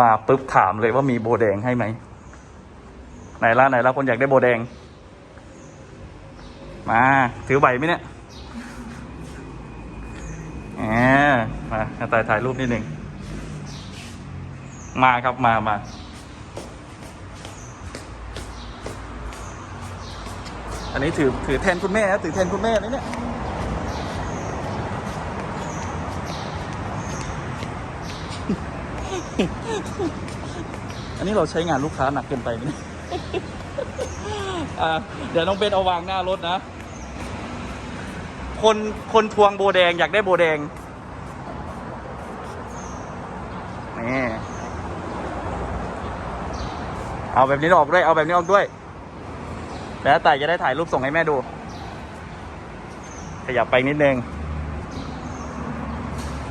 มาปุ๊บถามเลยว่ามีโบแดงให้ไหมไหนละไหนละคนอยากได้โบแดง มาถือใบไหมเนี่ยแหมมาถ่ายถ่ายรูปนิดหนึ่งมาครับมามาอันนี้ถือถือแทนคุณแม่นะถือแทนคุณแม่นะเนี่ย นี้เราใช้งานลูกค้าหนักเกินไปไหมเนี่ยอะเดี๋ยวน้องเบนเอาวางหน้ารถนะ คนคนทวงโบแดงอยากได้โบแดงนี่เอาแบบนี้ออกด้วย เอาแบบนี้ออกด้วย แล้วแต่จะได้ถ่ายรูปส่งให้แม่ดู ขยับไปนิดนึง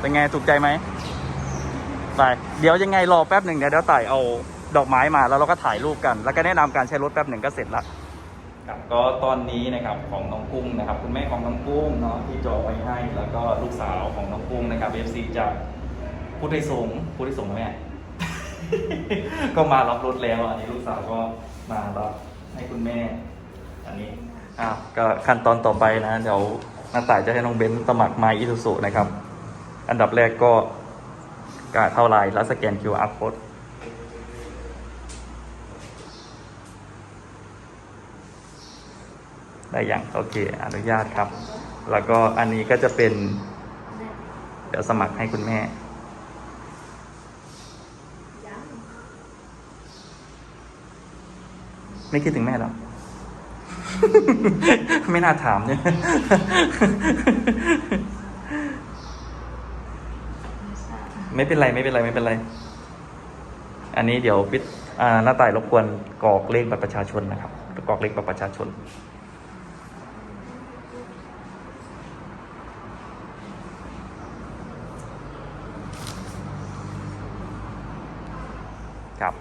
เป็นไงถูกใจไหมไป เดี๋ยวยังไงรอแป๊บหนึ่งเดี๋ยวเดี๋ยวต่เอา ดอกไม้มาแล้วเราก็ถ่ายรูปกัน แล้วก็แนะนำการใช้รถแป๊บหนึ่งก็เสร็จละครับก็ตอนนี้นะครับของน้องกุ้งนะครับ คุณแม่ของน้องกุ้งเนาะที่จองไว้ให้ แล้วก็ลูกสาวของน้องกุ้งนะครับ FC จากพุทธิสงฆ์พุทธิสงฆ์ไหมแม่ ก็มารับรถแล้วอันนี้ลูกสาวก็มารับให้คุณแม่ อันนี้อ้าวก็ขั้นตอนต่อไปนะเดี๋ยวหน้าต่ายจะให้น้องเบนซ์สมัครมาอิ u สุนะครับ อันดับแรกก็กาเท่าไลน์แล้วสแกน QR code ได้อย่างโอเคอนุญาตครับ แล้วก็อันนี้ก็จะเป็น เดี๋ยวสมัครให้คุณแม่ไม่คิดถึงแม่หรอไม่น่าถามเนี่ย ไม่เป็นไรไม่เป็นไรไม่เป็นไร อันนี้เดี๋ยวพิอ่าหน้าต่ายรบกวนกรอกเลขบัตรประชาชนนะครับ กรอกเลขบัตรประชาชน ครับ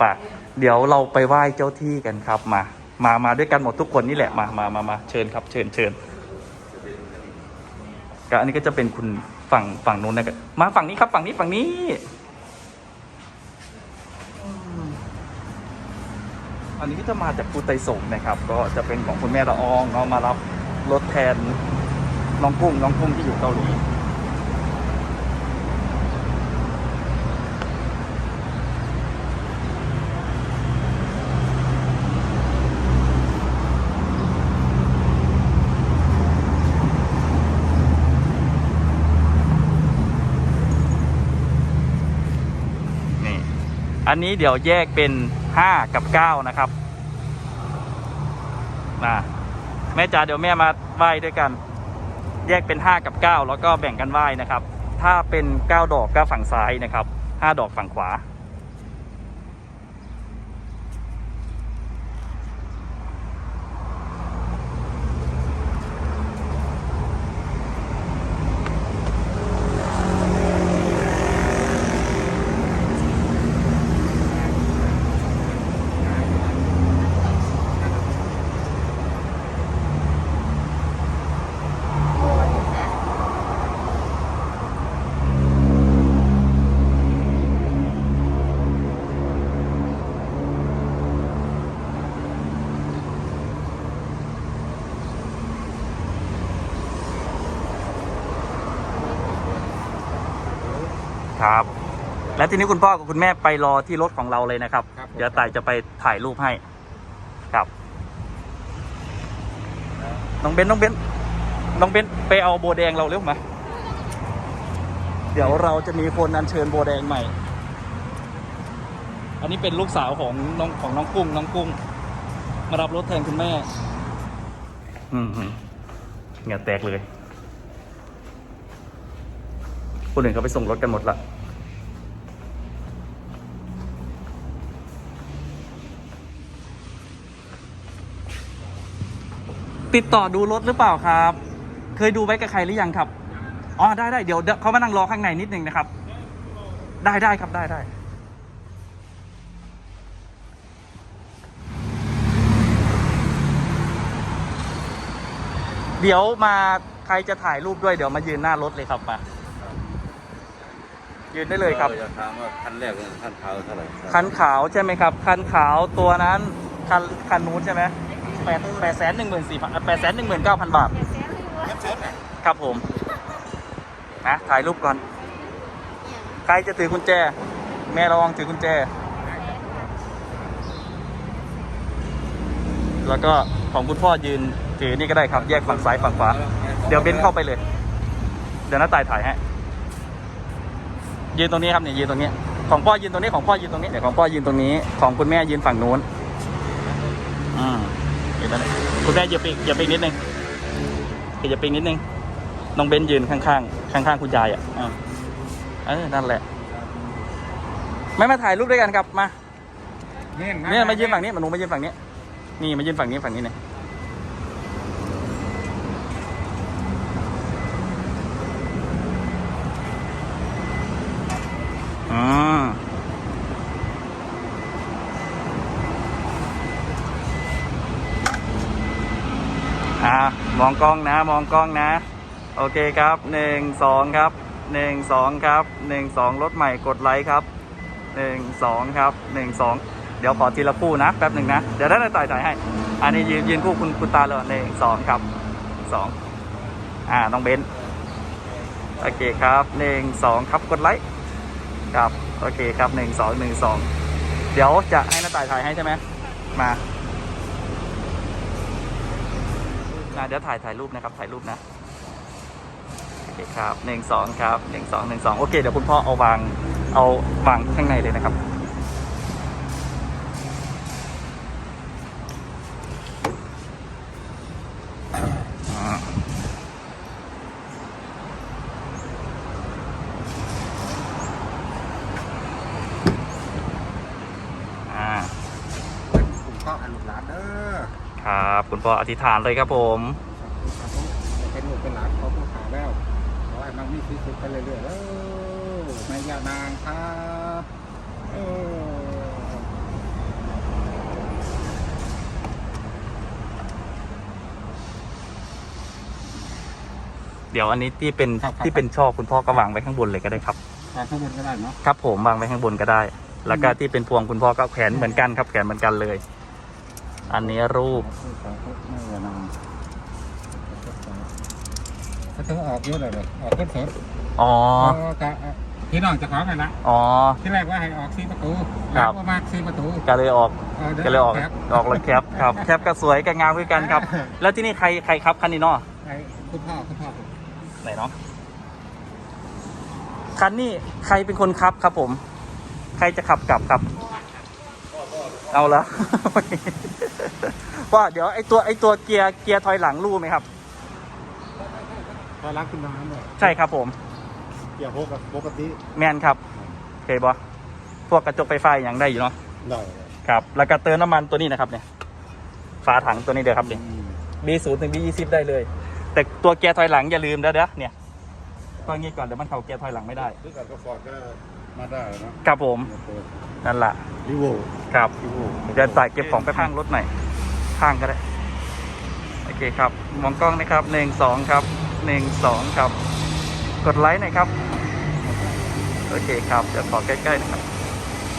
ป่ะเดี๋ยวเราไปไหว้เจ้าที่กันครับมา มามาด้วยกันหมดทุกคนนี่แหละมามามามาเชิญครับ เชิญเชิญก็อันนี้ก็จะเป็นคุณฝั่งฝั่งนู้นนะครับมาฝั่งนี้ครับ ฝั่งนี้ฝั่งนี้อันนี้ก็จะมาจากภูไตสงนะครับ ก็จะเป็นของคุณแม่ละอองเนาะมารับรถแทนน้องกุ้งน้องกุ้งที่อยู่เกาหลี อันนี้เดี๋ยวแยกเป็นห้ากับเก้านะครับมาแม่จ๋าเดี๋ยวแม่มาไหว้ด้วยกัน แยกเป็นห้ากับเก้าแล้วก็แบ่งกันไหว้นะครับ ถ้าเป็นเก้าดอกก็ฝั่งซ้ายนะครับห้าดอกฝั่งขวา ครับ และทีนี้คุณพ่อกับคุณแม่ไปรอที่รถของเราเลยนะครับ ครับผม เดี๋ยวต่ายจะไปถ่ายรูปให้ ครับ น้องเบนน้องเบนน้องเบนไปเอาโบแดงเราเร็วมา เดี๋ยวเราจะมีคนอัญเชิญโบแดงใหม่ อันนี้เป็นลูกสาวของน้องของน้องกุ้ง น้องกุ้ง มารับรถแทนคุณแม่ อืมหืมเหงื่อแตกเลย คนอื่นเขาไปส่งรถกันหมดละ ติดต่อดูรถหรือเปล่าครับ เคยดูไว้กับใครหรือยังครับ อ๋อได้ได้เดี๋ยวเดี๋ยวเขามานั่งรอข้างในนิดนึงนะครับ ได้ได้ครับได้ได้เดี๋ยวมาใครจะถ่ายรูปด้วยเดี๋ยวมายืนหน้ารถเลยครับมายืนได้เลยครับออจะถามว่าคันแรกเนี่ยคันขาวเท่าไหร่คันขาวใช่ไหมครับ คันขาวตัวนั้นคันคันนู้นใช่ไหม แปดแปดแสนหนึ่งหมื่นสี่พันแปดแสนหนึ่งหมื่นเก้าพันบาท ครับผม นะถ่ายรูปก่อน ใครจะถือกุญแจ แม่ระวังถือกุญแจ แล้วก็ของคุณพ่อยืนถือนี่ก็ได้ครับ แยกฝั่งซ้ายฝั่งขวา เดี๋ยวเบนเข้าไปเลย เดี๋ยวน้าตายถ่ายให้ยืนตรงนี้ครับเนี่ยยืนตรงนี้ ของพ่อยืนตรงนี้ของพ่อยืนตรงนี้ เดี๋ยวของพ่อยืนตรงนี้ ของคุณแม่ยืนฝั่งนู้น อืม เห็นแล้วเนี่ยคุณแม่อย่าไปอย่าไปอีกนิดนึงอย่าไปอีกนิดนึงน้องเบนยืนข้างๆข้างๆคุณยายอะอ่าเออนั่นแหละ ไม่มาถ่ายรูปด้วยกันครับมาเนี่ยมายืนฝั่งนี้มาหนูมายืนฝั่งนี้ นี่มายืนฝั่งนี้ฝั่งนี้เนี่ย มองกล้องนะมองกล้องนะ โอเคครับหนึ่งสองครับหนึ่งสองครับหนึ่งสองรถใหม่กดไลค์ครับหนึ่งสองครับหนึ่งสองเดี๋ยวขอทีละคู่นะแป๊บหนึ่งนะ เดี๋ยวได้ต่ายถ่ายให้ อันนี้ยืนยืนคู่คุณคุณตาเลยหนึ่งสองครับสองอ่าน้องเบนซ์โอเคครับหนึ่งสองครับกดไลค์ครับโอเคครับหนึ่งสองหนึ่งสองเดี๋ยวจะให้น้าต่ายถ่ายให้ใช่ไหมมา อ่าเดี๋ยวถ่ายถ่ายรูปนะครับถ่ายรูปนะโอเคครับหนึ่งสองครับหนึ่งสองหนึ่งสองโอเคเดี๋ยวคุณพ่อเอาวางเอาวางข้างในเลยนะครับ อ่าอ่า ผมก็อนุรักษ์เด้อ ครับคุณพ่ออธิษฐานเลยครับผมเป็นลูกเป็นหลานของผู้ขาแล้วขอให้มันมีชีวิตไปเรื่อยๆเด้อแม่ย่านางครับเออเดี๋ยวอันนี้ที่เป็นที่เป็นช่อคุณพ่อก็วางไว้ข้างบนเลยก็ได้ครับวางข้างบนก็ได้เนาะครับผมวางไว้ข้างบนก็ได้ แล้วก็ที่เป็นพวงคุณพ่อก็แขวนเหมือนกันครับแขวนเหมือนกันเลย อันนี้รูปสาธุแม่ย่านางถ้าถึงออกเยอะเลยเลยออกขึ้นสดอ๋อเออกะพี่น้องจะขอกันละอ๋อ ที่แรกว่าให้ออกสี่ประตูครับแล้วประมาณสี่ประตูก็เลยออกก็เลยออกแคปออกรถแคปครับแคปก็สวยก็งามคือกันครับ แล้วที่นี่ใครใครครับคันนี้เนาะไอ้คุณพ่อคุณพ่อไหนเนาะคันนี้ใครเป็นคนขับครับผม ใครจะขับกลับครับ เอาละว่าเดี๋ยวไอตัวไอตัวเกียร์เกียร์ถอยหลังรู้ไหมครับพอรักคุณน้ำเลยใช่ครับผม เกี่ยวพกกับปกติแมนครับโอเคบอพวกกระจกไฟฟ้าอย่างได้อยู่เนาะได้ครับแล้วก็เติมน้ำมันตัวนี้นะครับเนี่ยฝาถังตัวนี้เดี๋ยวครับเนี่ยอืม B ศูนย์ถึง B ยี่สิบได้เลย แต่ตัวเกียร์ถอยหลังอย่าลืมนะเด้อเนี่ยต้องงี้ก่อนเดี๋ยวมันเข้าเกียร์ถอยหลังไม่ได้ซื้อกับก็ฟอร์ดก็ มาได้เนาะครับผมเปิดนั่นแหละรีโวครับรีโวเดี๋ยวใส่เก็บของไปข้างรถหน่อยข้างก็ได้โอเคครับมองกล้องนะครับหนึ่งสองครับหนึ่งสองครับ กดไลค์หน่อยครับ โอเคครับเดี๋ยวขอใกล้ๆนะครับ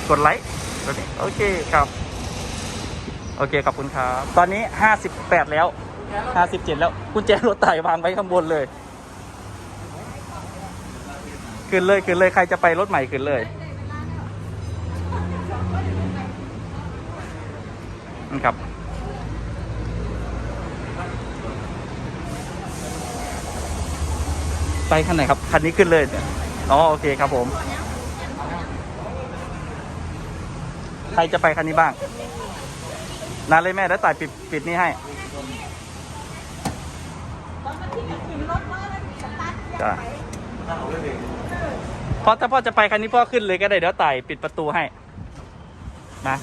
กดไลค์กดนี้โอเคครับ โอเคขอบคุณครับ ตอนนี้ห้าสิบแปดแล้วห้าสิบเจ็ดแล้วกุญแจรถไต่วางไว้ข้างบนเลย ขึ้นเลยขึ้นเลยใครจะไปรถใหม่ขึ้นเลยนี่ครับ ไปคันไหนครับ คันนี้ขึ้นเลยอ๋อโอเคครับผม ใครจะไปคันนี้บ้างนานเลยแม่แล้วต่ายปิดปิดนี่ให้จ้ะ พ่อถ้าพ่อจะไปคันนี้พ่อขึ้นเลยก็ได้เดี๋ยวไต่ปิดประตูให้นะ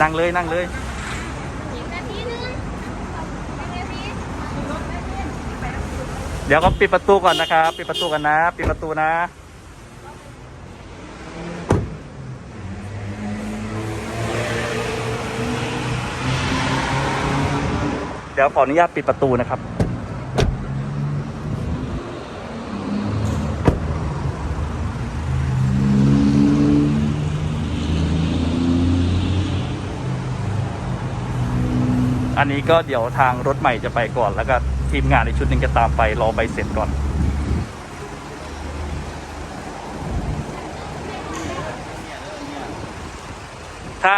นั่งเลยนั่งเลยเดี๋ยวก็ปิดประตูก่อนนะครับ ปิดประตูกันนะ ปิดประตูนะเดี๋ยวขออนุญาตปิดประตูนะครับ อันนี้ก็เดี๋ยวทางรถใหม่จะไปก่อน แล้วก็ทีมงานในชุดหนึ่งจะตามไปรอใบเสร็จก่อน ถ้า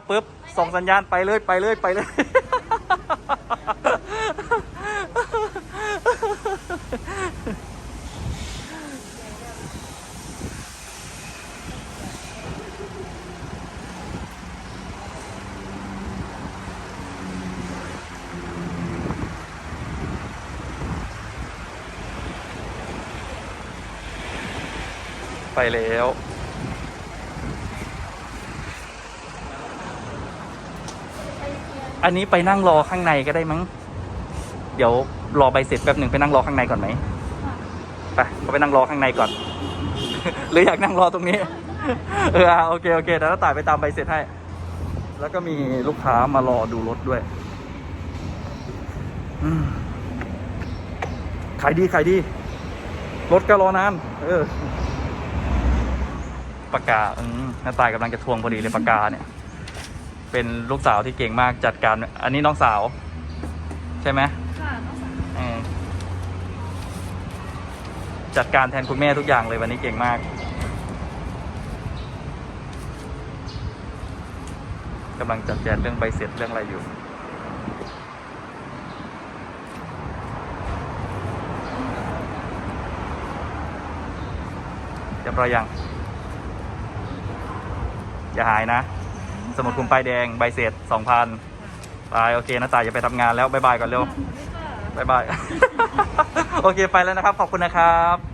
59ปุ๊บส่งสัญญาณไปเลยไปเลยไปเลย ไปแล้ว อันนี้ไปนั่งรอข้างในก็ได้มั้ง เดี๋ยวรอใบเสร็จแป๊บหนึ่งไปนั่งรอข้างในก่อนไหมไปก็ไปนั่งรอข้างในก่อน หรืออยากนั่งรอตรงนี้ เอออะโอเคโอเคเดี๋ยวเราต่ายไปตามใบเสร็จให้ แล้วก็มีลูกค้ามารอดูรถด้วยขายดีขายดี รถก็รอนาน เออ ปากกาอืมน้าตายกำลังจะทวงพอดีเลยปากกาเนี่ย เป็นลูกสาวที่เก่งมากจัดการ อันนี้น้องสาว ใช่ไหมค่ะต้องสั่งเออจัดการแทนคุณแม่ทุกอย่างเลยวันนี้เก่งมากกำลังจัดแจงเรื่องใบเสร็จเรื่องอะไรอยู่ เรียบร้อยยัง อย่าหายนะ สมุดคุมป้ายแดงใบเสร็จสองพันไปโอเคนะตายอย่าไปทำงานแล้วบายบายก่อนเร็วค่ะบายบาย โอเคไปแล้วนะครับ ขอบคุณนะครับ